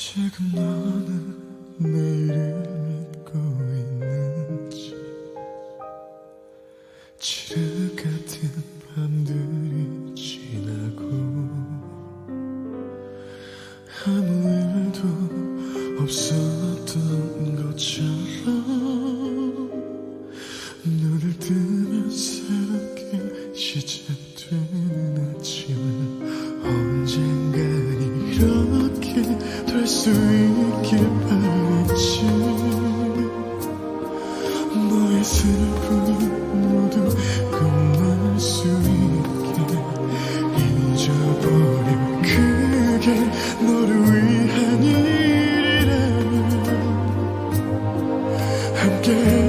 지금 너는 내일을 믿고 있는지. 지뢰 같은 밤들이 지나고 아무 일도 없었던 것처럼. 수 있게 바랬지. 너의 슬픔이 모두 끝날 수 있게 잊어버린 그게 너를 위한 일이라면 함께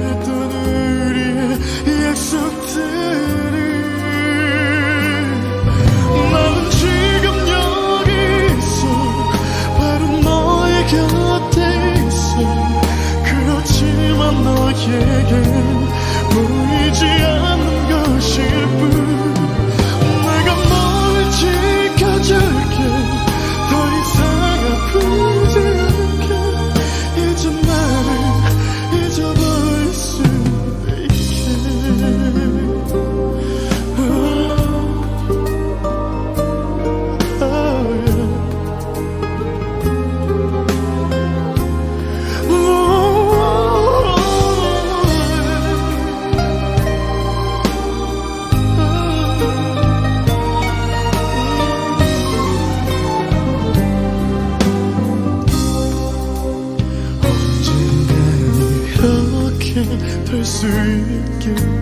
sürüp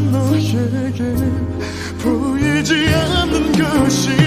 너에게 보이지 않는 것이